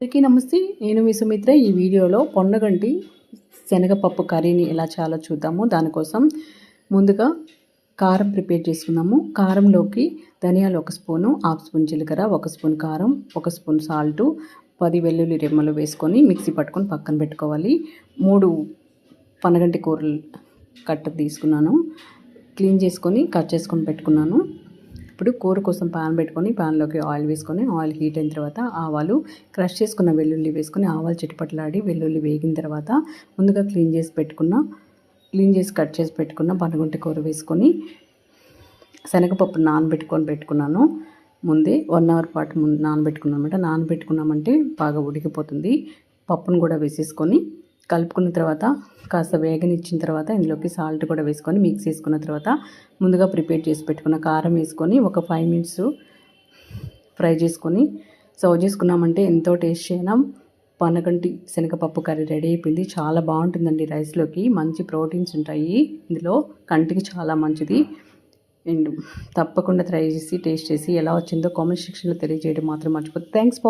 అందరికీ నమస్తే. నేను మీ సుమిత్ర. ఈ వీడియోలో పొండగంటి శనగపప్పు కర్రీని ఎలా చాలా చూద్దాము. దానికోసం ముందుగా కారం ప్రిపేర్ చేసుకున్నాము కారంలోకి ధనియాలు ఒక స్పూను హాఫ్ స్పూన్ జీలకర్ర ఒక స్పూన్ కారం ఒక స్పూన్ సాల్టు పది వెల్లుల్లి రెమ్మలు వేసుకొని మిక్సీ పట్టుకొని పక్కన పెట్టుకోవాలి. మూడు పనగంటి కూరలు కట్ట తీసుకున్నాను. క్లీన్ చేసుకొని కట్ చేసుకొని పెట్టుకున్నాను. ఇప్పుడు కూర కోసం పాన్ పెట్టుకొని పాన్లోకి ఆయిల్ వేసుకొని ఆయిల్ హీట్ అయిన తర్వాత ఆవాలు క్రష్ చేసుకున్న వెల్లుల్లి వేసుకొని ఆవాలు చిటిపట్లాడి వెల్లుల్లి వేగిన తర్వాత ముందుగా క్లీన్ చేసి పెట్టుకున్న క్లీన్ చేసి కట్ చేసి పెట్టుకున్న పనగుంటి కూర వేసుకొని శనగపప్పు నానబెట్టుకొని పెట్టుకున్నాను. ముందే వన్ అవర్ పాటు ముందు అనమాట నానబెట్టుకున్నామంటే బాగా ఉడికిపోతుంది. పప్పును కూడా వేసేసుకొని కలుపుకున్న తర్వాత కాస్త వేగనిచ్చిన తర్వాత ఇందులోకి సాల్ట్ కూడా వేసుకొని మిక్స్ చేసుకున్న తర్వాత ముందుగా ప్రిపేర్ చేసి పెట్టుకున్న కారం వేసుకొని ఒక ఫైవ్ మినిట్స్ ఫ్రై చేసుకొని సర్వ్ చేసుకున్నామంటే ఎంతో టేస్ట్ అయినా పనగంటి శనగపప్పు కర్రీ రెడీ అయిపోయింది. చాలా బాగుంటుందండి రైస్లోకి. మంచి ప్రోటీన్స్ ఉంటాయి. ఇందులో కంటికి చాలా మంచిది. అండ్ తప్పకుండా ట్రై చేసి టేస్ట్ చేసి ఎలా వచ్చిందో కామెంట్ సెక్షన్లో తెలియజేయడం మాత్రం మర్చిపోతుంది థ్యాంక్స్ ఫర్